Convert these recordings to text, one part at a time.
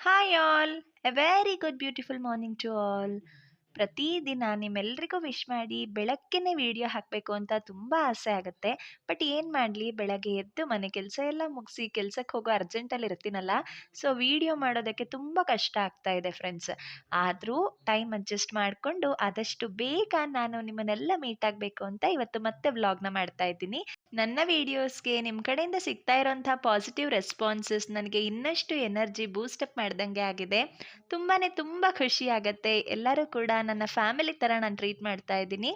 Hi all a very good beautiful morning to all ಪ್ರತಿದಿನ ನಿಮ್ಮೆಲ್ರಿಗೂ wish ಮಾಡಿ ಬೆಳಗ್ಗೆನೇ ವಿಡಿಯೋ ಹಾಕಬೇಕು ಅಂತ ತುಂಬ ಆಸೆ ಆಗುತ್ತೆ. ಬಟ್ ಏನು ಮಾಡಲಿ? ಬೆಳಗ್ಗೆ ಎದ್ದು ಮನೆ ಕೆಲಸ ಎಲ್ಲ ಮುಗಿಸಿ ಕೆಲ್ಸಕ್ಕೆ ಹೋಗೋ ಅರ್ಜೆಂಟಲ್ಲಿ ಇರ್ತೀನಲ್ಲ ಸೊ ವಿಡಿಯೋ ಮಾಡೋದಕ್ಕೆ ತುಂಬ ಕಷ್ಟ ಆಗ್ತಾ ಇದೆ ಫ್ರೆಂಡ್ಸ್ ಆದರೂ ಟೈಮ್ ಅಡ್ಜಸ್ಟ್ ಮಾಡಿಕೊಂಡು ಆದಷ್ಟು ಬೇಗ ನಾನು ನಿಮ್ಮನ್ನೆಲ್ಲ ಮೀಟ್ ಆಗಬೇಕು ಅಂತ ಇವತ್ತು ಮತ್ತೆ ವ್ಲಾಗ್ನ ಮಾಡ್ತಾ ಇದ್ದೀನಿ. ನನ್ನ ವೀಡಿಯೋಸ್ಗೆ ನಿಮ್ಮ ಕಡೆಯಿಂದ ಸಿಗ್ತಾ ಇರೋಂಥ ಪಾಸಿಟಿವ್ ರೆಸ್ಪಾನ್ಸಸ್ ನನಗೆ ಇನ್ನಷ್ಟು ಎನರ್ಜಿ ಬೂಸ್ಟಪ್ ಮಾಡ್ದಂಗೆ ಆಗಿದೆ. ತುಂಬಾ ತುಂಬ ಖುಷಿ ಆಗುತ್ತೆ. ಎಲ್ಲರೂ ಕೂಡ ನನ್ನ ಫ್ಯಾಮಿಲಿ ಥರ ನಾನು ಟ್ರೀಟ್ ಮಾಡ್ತಾ ಇದ್ದೀನಿ.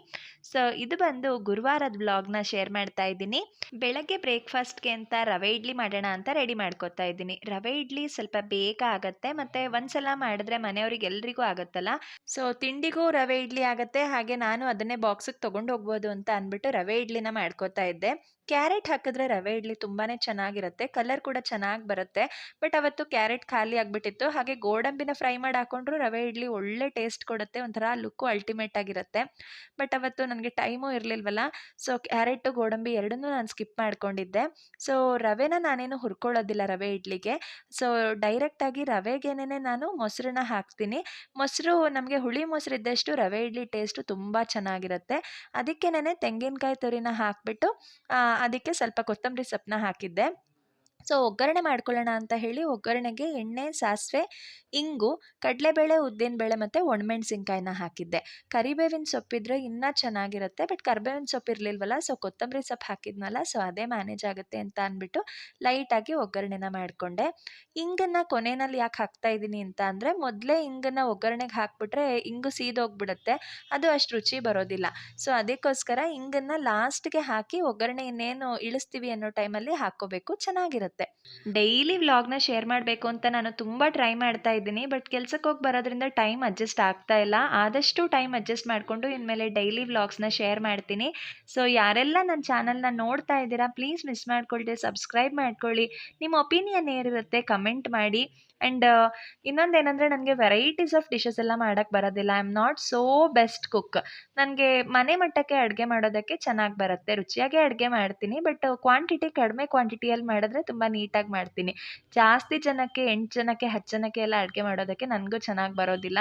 ಸೊ ಇದು ಬಂದು ಗುರುವಾರದ ಬ್ಲಾಗ್ನ ಶೇರ್ ಮಾಡ್ತಾ ಇದ್ದೀನಿ. ಬೆಳಗ್ಗೆ ಬ್ರೇಕ್ಫಾಸ್ಟ್ಗೆ ಅಂತ ರವೆ ಇಡ್ಲಿ ಮಾಡೋಣ ಅಂತ ರೆಡಿ ಮಾಡ್ಕೊತಾ ಇದ್ದೀನಿ. ರವೆ ಇಡ್ಲಿ ಸ್ವಲ್ಪ ಬೇಗ ಆಗುತ್ತೆ ಮತ್ತು ಒಂದ್ಸಲ ಮಾಡಿದ್ರೆ ಮನೆಯವ್ರಿಗೆ ಎಲ್ರಿಗೂ ಆಗುತ್ತಲ್ಲ. ಸೊ ತಿಂಡಿಗೂ ರವೆ ಇಡ್ಲಿ ಆಗುತ್ತೆ. ಹಾಗೆ ನಾನು ಅದನ್ನೇ ಬಾಕ್ಸಿಗೆ ತೊಗೊಂಡು ಹೋಗ್ಬೋದು ಅಂತ ಅಂದ್ಬಿಟ್ಟು ರವೆ ಇಡ್ಲಿನ ಮಾಡ್ಕೋತಾ ಇದ್ದೆ. ಕ್ಯಾರೆಟ್ ಹಾಕಿದ್ರೆ ರವೆ ಇಡ್ಲಿ ತುಂಬಾ ಚೆನ್ನಾಗಿರುತ್ತೆ, ಕಲರ್ ಕೂಡ ಚೆನ್ನಾಗಿ ಬರುತ್ತೆ. ಬಟ್ ಅವತ್ತು ಕ್ಯಾರೆಟ್ ಖಾಲಿ ಆಗಿಬಿಟ್ಟಿತ್ತು. ಹಾಗೆ ಗೋಡಂಬಿನ ಫ್ರೈ ಮಾಡಿ ಹಾಕೊಂಡ್ರು ರವೆ ಇಡ್ಲಿ ಒಳ್ಳೆ ಟೇಸ್ಟ್ ಕೊಡುತ್ತೆ, ಒಂಥರ ಲುಕ್ಕು ಅಲ್ಟಿಮೇಟ್ ಆಗಿರುತ್ತೆ. ಬಟ್ ಅವತ್ತು ನನಗೆ ಟೈಮು ಇರಲಿಲ್ವಲ್ಲ, ಸೊ ಕ್ಯಾರೆಟು, ಗೋಡಂಬಿ ಎರಡನ್ನೂ ನಾನು ಸ್ಕಿಪ್ ಮಾಡ್ಕೊಂಡಿದ್ದೆ. ಸೊ ರವೆನ ನಾನೇನು ಹುರ್ಕೊಳ್ಳೋದಿಲ್ಲ ರವೆ ಇಡ್ಲಿಗೆ. ಸೊ ಡೈರೆಕ್ಟಾಗಿ ರವೆಗೇನೆ ನಾನು ಮೊಸರನ್ನ ಹಾಕ್ತೀನಿ. ಮೊಸರು, ನಮಗೆ ಹುಳಿ ಮೊಸರು ಇದ್ದಷ್ಟು ರವೆ ಇಡ್ಲಿ ಟೇಸ್ಟು ತುಂಬ ಚೆನ್ನಾಗಿರುತ್ತೆ. ಅದಕ್ಕೇನೆ ತೆಂಗಿನಕಾಯಿ ತುರಿನ ಹಾಕಿಬಿಟ್ಟು ಅದಕ್ಕೆ ಸ್ವಲ್ಪ ಕೊತ್ತಂಬರಿ ಸೊಪ್ಪನ್ನ ಹಾಕಿದ್ದೆ. ಸೊ ಒಗ್ಗರಣೆ ಮಾಡ್ಕೊಳ್ಳೋಣ ಅಂತ ಹೇಳಿ ಒಗ್ಗರಣೆಗೆ ಎಣ್ಣೆ, ಸಾಸಿವೆ, ಇಂಗು, ಕಡಲೆಬೇಳೆ, ಉದ್ದಿನಬೇಳೆ ಮತ್ತು ಒಣಮೆಣ್ಸಿನ್ಕಾಯಿನ ಹಾಕಿದ್ದೆ. ಕರಿಬೇವಿನ ಸೊಪ್ಪಿದ್ರೆ ಇನ್ನೂ ಚೆನ್ನಾಗಿರುತ್ತೆ, ಬಟ್ ಕರಿಬೇವಿನ ಸೊಪ್ಪು ಇರಲಿಲ್ವಲ್ಲ, ಸೊ ಕೊತ್ತಂಬರಿ ಸೊಪ್ಪು ಹಾಕಿದ್ನಲ್ಲ, ಸೊ ಅದೇ ಮ್ಯಾನೇಜ್ ಆಗುತ್ತೆ ಅಂತ ಅಂದ್ಬಿಟ್ಟು ಲೈಟಾಗಿ ಒಗ್ಗರಣೆನ ಮಾಡಿಕೊಂಡೆ. ಇಂಗನ್ನು ಕೊನೆಯಲ್ಲಿ ಯಾಕೆ ಹಾಕ್ತಾ ಇದ್ದೀನಿ ಅಂತ ಅಂದರೆ, ಮೊದಲೇ ಇಂಗನ್ನು ಒಗ್ಗರಣೆಗೆ ಹಾಕ್ಬಿಟ್ರೆ ಇಂಗು ಸೀದೋಗ್ಬಿಡುತ್ತೆ, ಅದು ಅಷ್ಟು ರುಚಿ ಬರೋದಿಲ್ಲ. ಸೊ ಅದಕ್ಕೋಸ್ಕರ ಇಂಗನ್ನು ಲಾಸ್ಟ್ಗೆ ಹಾಕಿ ಒಗ್ಗರಣೆ ಇನ್ನೇನು ಇಳಿಸ್ತೀವಿ ಅನ್ನೋ ಟೈಮಲ್ಲಿ ಹಾಕ್ಕೋಬೇಕು, ಚೆನ್ನಾಗಿರುತ್ತೆ. ಡೈಲಿ ವ್ಲಾಗ್ನ ಶೇರ್ ಮಾಡಬೇಕು ಅಂತ ನಾನು ತುಂಬ ಟ್ರೈ ಮಾಡ್ತಾ ಇದ್ದೀನಿ. ಬಟ್ ಕೆಲ್ಸಕ್ಕೆ ಹೋಗಿ ಬರೋದ್ರಿಂದ ಟೈಮ್ ಅಡ್ಜಸ್ಟ್ ಆಗ್ತಾ ಇಲ್ಲ. ಆದಷ್ಟು ಟೈಮ್ ಅಡ್ಜಸ್ಟ್ ಮಾಡಿಕೊಂಡು ಇನ್ಮೇಲೆ ಡೈಲಿ ವ್ಲಾಗ್ಸ್ನ ಶೇರ್ ಮಾಡ್ತೀನಿ. ಸೊ ಯಾರೆಲ್ಲ ನನ್ನ ಚಾನಲ್ನ ನೋಡ್ತಾ ಇದ್ದೀರಾ ಪ್ಲೀಸ್ ಮಿಸ್ ಮಾಡ್ಕೊಳ್ದೆ ಸಬ್ಸ್ಕ್ರೈಬ್ ಮಾಡ್ಕೊಳ್ಳಿ. ನಿಮ್ಮ ಒಪಿನಿಯನ್ ಏನಿರುತ್ತೆ ಕಮೆಂಟ್ ಮಾಡಿ. ಆ್ಯಂಡ್ ಇನ್ನೊಂದೇನೆಂದರೆ ನನಗೆ ವೆರೈಟೀಸ್ ಆಫ್ ಡಿಶಸ್ ಎಲ್ಲ ಮಾಡೋಕ್ಕೆ ಬರೋದಿಲ್ಲ. I am not so best cook ನನಗೆ ಮನೆ ಮಟ್ಟಕ್ಕೆ ಅಡುಗೆ ಮಾಡೋದಕ್ಕೆ ಚೆನ್ನಾಗಿ ಬರುತ್ತೆ. ರುಚಿಯಾಗಿ ಅಡುಗೆ ಮಾಡ್ತೀನಿ ಬಟ್ ಕ್ವಾಂಟಿಟಿ ಕಡಿಮೆ ಕ್ವಾಂಟಿಟಿಯಲ್ಲಿ ಮಾಡಿದ್ರೆ ತುಂಬ ನೀಟಾಗಿ ಮಾಡ್ತೀನಿ. ಜಾಸ್ತಿ ಜನಕ್ಕೆ, ಎಂಟು ಜನಕ್ಕೆ ಹತ್ತು ಜನಕ್ಕೆ ಎಲ್ಲ ಅಡುಗೆ ಮಾಡೋದಕ್ಕೆ ನನಗೂ ಚೆನ್ನಾಗಿ ಬರೋದಿಲ್ಲ.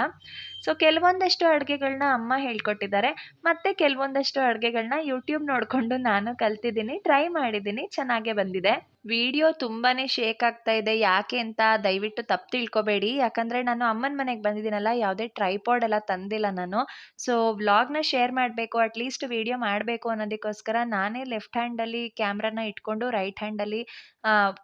ಸೊ ಕೆಲವೊಂದಷ್ಟು ಅಡುಗೆಗಳನ್ನ ಅಮ್ಮ ಹೇಳ್ಕೊಟ್ಟಿದ್ದಾರೆ. ಮತ್ತು ಕೆಲವೊಂದಷ್ಟು ಅಡುಗೆಗಳನ್ನ ಯೂಟ್ಯೂಬ್ ನೋಡಿಕೊಂಡು ನಾನು ಕಲ್ತಿದ್ದೀನಿ ಟ್ರೈ ಮಾಡಿದ್ದೀನಿ, ಚೆನ್ನಾಗೇ ಬಂದಿದೆ. ವಿಡಿಯೋ ತುಂಬಾ ಶೇಕ್ ಆಗ್ತಾ ಇದೆ. ಯಾಕೆ ಅಂತ ದಯವಿಟ್ಟು ತಪ್ಪು ತಿಳ್ಕೊಬೇಡಿ. ಯಾಕಂದರೆ ನಾನು ಅಮ್ಮನ ಮನೆಗೆ ಬಂದಿದ್ದೀನಲ್ಲ, ಯಾವುದೇ ಟ್ರೈಪಾಡ್ ಎಲ್ಲ ತಂದಿಲ್ಲ ನಾನು. ಸೊ ವ್ಲಾಗ್ನ ಶೇರ್ ಮಾಡಬೇಕು ಅಟ್ಲೀಸ್ಟ್ ವಿಡಿಯೋ ಮಾಡಬೇಕು ಅನ್ನೋದಕ್ಕೋಸ್ಕರ ನಾನೇ ಲೆಫ್ಟ್ ಹ್ಯಾಂಡಲ್ಲಿ ಕ್ಯಾಮ್ರಾನ ಇಟ್ಕೊಂಡು ರೈಟ್ ಹ್ಯಾಂಡಲ್ಲಿ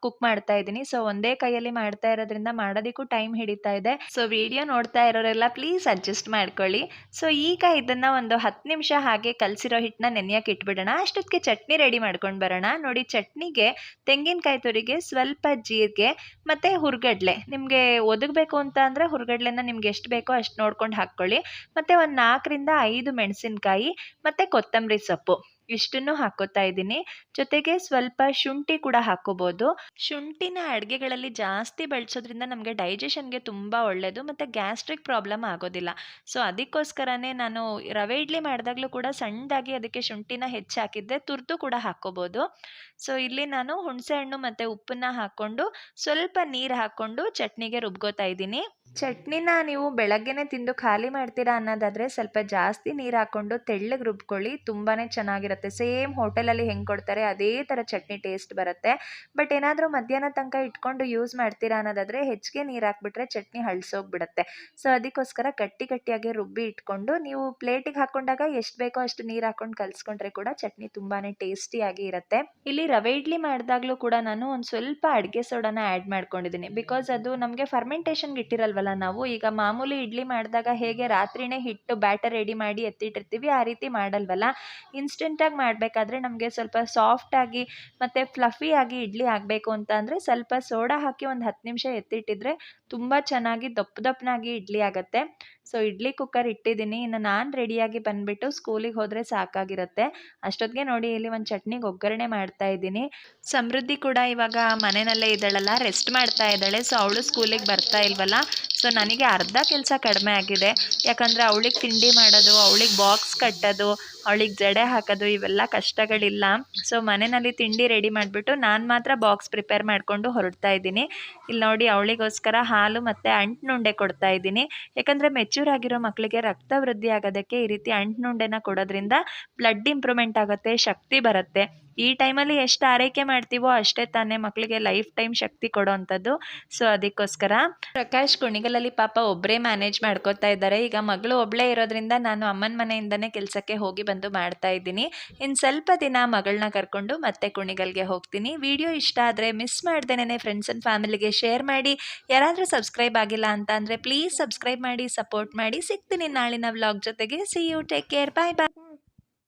ಕುಕ್ ಮಾಡ್ತಾ ಇದ್ದೀನಿ. ಸೊ ಒಂದೇ ಕೈಯಲ್ಲಿ ಮಾಡ್ತಾ ಇರೋದ್ರಿಂದ ಮಾಡೋದಕ್ಕೂ ಟೈಮ್ ಹಿಡಿತಾ ಇದೆ. ಸೊ ವಿಡಿಯೋ ನೋಡ್ತಾ ಇರೋರೆಲ್ಲ ಪ್ಲೀಸ್ ಅಡ್ಜಸ್ಟ್ ಮಾಡ್ಕೊಳ್ಳಿ. ಸೊ ಈಗ ಇದನ್ನು ಒಂದು ಹತ್ತು ನಿಮಿಷ ಹಾಗೆ ಕಲಸಿರೋ ಹಿಟ್ಟನ್ನ ನೆನೆಯೋಕೆ ಇಟ್ಬಿಡೋಣ. ಅಷ್ಟೊತ್ತಿಗೆ ಚಟ್ನಿ ರೆಡಿ ಮಾಡ್ಕೊಂಡು ಬರೋಣ. ನೋಡಿ, ಚಟ್ನಿಗೆ ತೆಂಗಿನಕಾಯಿ ತುರಿಗೆ ಸ್ವಲ್ಪ ಜೀರಿಗೆ ಮತ್ತು ಹುರ್ಗಡ್ಲೆ. ನಿಮಗೆ ಒದಗಬೇಕು ಅಂತ ಅಂದರೆ ಹುರ್ಗಡ್ಲೆನ ನಿಮ್ಗೆ ಎಷ್ಟು ಬೇಕೋ ಅಷ್ಟು ನೋಡ್ಕೊಂಡು ಹಾಕ್ಕೊಳ್ಳಿ. ಮತ್ತು ಒಂದು ನಾಲ್ಕರಿಂದ ಐದು ಮೆಣಸಿನ್ಕಾಯಿ ಮತ್ತು ಕೊತ್ತಂಬರಿ ಸೊಪ್ಪು. ಇಷ್ಟನ್ನು ಹಾಕೋತಾ ಇದ್ದೀನಿ. ಜೊತೆಗೆ ಸ್ವಲ್ಪ ಶುಂಠಿ ಕೂಡ ಹಾಕೋಬಹುದು ಶುಂಠಿನ ಅಡುಗೆಗಳಲ್ಲಿ ಜಾಸ್ತಿ ಬಳಸೋದ್ರಿಂದ ನಮಗೆ ಡೈಜೆಷನ್ಗೆ ತುಂಬ ಒಳ್ಳೆಯದು ಮತ್ತು ಗ್ಯಾಸ್ಟ್ರಿಕ್ ಪ್ರಾಬ್ಲಮ್ ಆಗೋದಿಲ್ಲ. ಸೊ ಅದಕ್ಕೋಸ್ಕರನೇ ನಾನು ರವೆ ಇಡ್ಲಿ ಮಾಡಿದಾಗಲೂ ಕೂಡ ಸಣ್ಣದಾಗಿ ಅದಕ್ಕೆ ಶುಂಠಿನ ಹೆಚ್ಚು ಹಾಕಿದ್ದೆ ತುರ್ದು ಕೂಡ ಹಾಕ್ಕೋಬೋದು ಸೊ ಇಲ್ಲಿ ನಾನು ಹುಣಸೆ ಹಣ್ಣು ಮತ್ತು ಉಪ್ಪನ್ನ ಹಾಕ್ಕೊಂಡು ಸ್ವಲ್ಪ ನೀರು ಹಾಕ್ಕೊಂಡು ಚಟ್ನಿಗೆ ರುಬ್ಕೋತಾ ಇದ್ದೀನಿ. ಚಟ್ನಿನ ನೀವು ಬೆಳಗ್ಗೆನೇ ತಿಂದು ಖಾಲಿ ಮಾಡ್ತೀರಾ ಅನ್ನೋದಾದರೆ ಸ್ವಲ್ಪ ಜಾಸ್ತಿ ನೀರು ಹಾಕ್ಕೊಂಡು ತೆಳ್ಳಗೆ ರುಬ್ಕೊಳ್ಳಿ ತುಂಬಾ ಚೆನ್ನಾಗಿರುತ್ತೆ. ಸೇಮ್ ಹೋಟೆಲಲ್ಲಿ ಹೆಂಗೆ ಕೊಡ್ತಾರೆ ಅದೇ ಥರ ಚಟ್ನಿ ಟೇಸ್ಟ್ ಬರುತ್ತೆ. ಬಟ್ ಏನಾದರೂ ಮಧ್ಯಾಹ್ನ ತನಕ ಇಟ್ಕೊಂಡು ಯೂಸ್ ಮಾಡ್ತೀರಾ ಅನ್ನೋದಾದರೆ ಹೆಚ್ಚಿಗೆ ನೀರು ಹಾಕ್ಬಿಟ್ರೆ ಚಟ್ನಿ ಹಳ್ಸೋಗ್ಬಿಡುತ್ತೆ. ಸೊ ಅದಕ್ಕೋಸ್ಕರ ಗಟ್ಟಿ ಗಟ್ಟಿಯಾಗಿ ರುಬ್ಬಿ ಇಟ್ಕೊಂಡು ನೀವು ಪ್ಲೇಟಿಗೆ ಹಾಕೊಂಡಾಗ ಎಷ್ಟು ಬೇಕೋ ಅಷ್ಟು ನೀರು ಹಾಕೊಂಡು ಕಲಿಸ್ಕೊಂಡ್ರೆ ಕೂಡ ಚಟ್ನಿ ತುಂಬಾ ಟೇಸ್ಟಿಯಾಗಿ ಇರುತ್ತೆ. ಇಲ್ಲಿ ರವೆ ಇಡ್ಲಿ ಮಾಡಿದಾಗಲೂ ಕೂಡ ನಾನು ಒಂದು ಸ್ವಲ್ಪ ಅಡುಗೆ ಸೋಡಾನ ಆ್ಯಡ್ ಮಾಡ್ಕೊಂಡಿದ್ದೀನಿ ಬಿಕಾಸ್ ಅದು ನಮಗೆ ಫರ್ಮೆಂಟೇಷನ್ಗೆ ಇಟ್ಟಿರಲ್ವಲ್ಲ ನಾವು. ಈಗ ಮಾಮೂಲಿ ಇಡ್ಲಿ ಮಾಡಿದಾಗ ಹೇಗೆ ರಾತ್ರಿನೇ ಹಿಟ್ಟು ಬ್ಯಾಟರ್ ರೆಡಿ ಮಾಡಿ ಎತ್ತಿಟ್ಟಿರ್ತೀವಿ, ಆ ರೀತಿ ಮಾಡಲ್ವಲ್ಲ? ಇನ್ಸ್ಟೆಂಟಾಗಿ ಮಾಡಬೇಕಾದ್ರೆ ನಮಗೆ ಸ್ವಲ್ಪ ಸಾಫ್ಟಾಗಿ ಮತ್ತು ಫ್ಲಫಿಯಾಗಿ ಇಡ್ಲಿ ಆಗಬೇಕು ಅಂತ ಅಂದರೆ ಸ್ವಲ್ಪ ಸೋಡಾ ಹಾಕಿ ಒಂದು ಹತ್ತು ನಿಮಿಷ ಎತ್ತಿಟ್ಟಿದ್ರೆ ತುಂಬ ಚೆನ್ನಾಗಿ ದಪ್ಪ ದಪ್ಪನಾಗಿ ಇಡ್ಲಿ ಆಗುತ್ತೆ. ಸೊ ಇಡ್ಲಿ ಕುಕ್ಕರ್ ಇಟ್ಟಿದ್ದೀನಿ. ಇನ್ನು ನಾನು ರೆಡಿಯಾಗಿ ಬಂದುಬಿಟ್ಟು ಸ್ಕೂಲಿಗೆ ಹೋದರೆ ಸಾಕಾಗಿರುತ್ತೆ. ಅಷ್ಟೊತ್ತಿಗೆ ನೋಡಿ ಇಲ್ಲಿ ಒಂದು ಚಟ್ನಿಗೆ ಒಗ್ಗರಣೆ ಮಾಡ್ತಾ ಇದ್ದೀನಿ. ಸಮೃದ್ಧಿ ಕೂಡ ಇವಾಗ ಮನೆಯಲ್ಲೇ ಇದ್ದಾಳಲ್ಲ ರೆಸ್ಟ್ ಮಾಡ್ತಾ ಇದ್ದಾಳೆ. ಸೊ ಅವಳು ಸ್ಕೂಲಿಗೆ ಬರ್ತಾ ಇಲ್ವಲ್ಲ? ಸೊ ನನಗೆ ಅರ್ಧ ಕೆಲಸ ಕಡಿಮೆ ಆಗಿದೆ. ಯಾಕಂದರೆ ಅವಳಿಗೆ ತಿಂಡಿ ಮಾಡೋದು, ಅವಳಿಗೆ ಬಾಕ್ಸ್ ಕಟ್ಟೋದು, ಅವಳಿಗೆ ಜಡೆ ಹಾಕೋದು ಇವೆಲ್ಲ ಕಷ್ಟಗಳಿಲ್ಲ. ಸೊ ಮನೆಯಲ್ಲಿ ತಿಂಡಿ ರೆಡಿ ಮಾಡಿಬಿಟ್ಟು ನಾನು ಮಾತ್ರ ಬಾಕ್ಸ್ ಪ್ರಿಪೇರ್ ಮಾಡಿಕೊಂಡು ಹೊರಡ್ತಾ ಇದ್ದೀನಿ. ಇಲ್ಲಿ ನೋಡಿ ಅವಳಿಗೋಸ್ಕರ ಹಾಲು ಮತ್ತು ಅಂಟ್ನುಂಡೆ ಕೊಡ್ತಾ ಇದ್ದೀನಿ. ಯಾಕಂದರೆ ಮೆಚ್ಯೂರ್ ಆಗಿರೋ ಮಕ್ಕಳಿಗೆ ರಕ್ತ ವೃದ್ಧಿ ಆಗೋದಕ್ಕೆ ಈ ರೀತಿ ಅಂಟ್ನುಂಡೆನ ಕೊಡೋದ್ರಿಂದ ಬ್ಲಡ್ ಇಂಪ್ರೂವ್ಮೆಂಟ್ ಆಗುತ್ತೆ, ಶಕ್ತಿ ಬರುತ್ತೆ. ಈ ಟೈಮಲ್ಲಿ ಎಷ್ಟು ಆರೈಕೆ ಮಾಡ್ತೀವೋ ಅಷ್ಟೇ ತಾನೇ ಮಕ್ಕಳಿಗೆ ಲೈಫ್ ಟೈಮ್ ಶಕ್ತಿ ಕೊಡೋವಂಥದ್ದು ಸೊ, ಅದಕ್ಕೋಸ್ಕರ ಪ್ರಕಾಶ್ ಕುಣಿಗಲಲ್ಲಿ ಪಾಪ ಒಬ್ಬರೇ ಮ್ಯಾನೇಜ್ ಮಾಡ್ಕೋತಾ ಇದ್ದಾರೆ. ಈಗ ಮಗಳು ಒಬ್ಬಳೇ ಇರೋದ್ರಿಂದ ನಾನು ಅಮ್ಮನ ಮನೆಯಿಂದನೇ ಕೆಲಸಕ್ಕೆ ಹೋಗಿ ಬಂದು ಮಾಡ್ತಾ ಇದ್ದೀನಿ. ಇನ್ನು ಸ್ವಲ್ಪ ದಿನ ಮಗಳನ್ನ ಕರ್ಕೊಂಡು ಮತ್ತೆ ಕುಣಿಗಲ್ಗೆ ಹೋಗ್ತೀನಿ. ವಿಡಿಯೋ ಇಷ್ಟ ಆದರೆ ಮಿಸ್ ಮಾಡ್ದೇನೆ ಫ್ರೆಂಡ್ಸ್ ಆ್ಯಂಡ್ ಫ್ಯಾಮಿಲಿಗೆ ಶೇರ್ ಮಾಡಿ. ಯಾರಾದರೂ ಸಬ್ಸ್ಕ್ರೈಬ್ ಆಗಿಲ್ಲ ಅಂತ ಅಂದರೆ ಪ್ಲೀಸ್ ಸಬ್ಸ್ಕ್ರೈಬ್ ಮಾಡಿ ಸಪೋರ್ಟ್ ಮಾಡಿ. ಸಿಗ್ತೀನಿ ನಾಳಿನ ವ್ಲಾಗ್ ಜೊತೆಗೆ. See you take care bye bye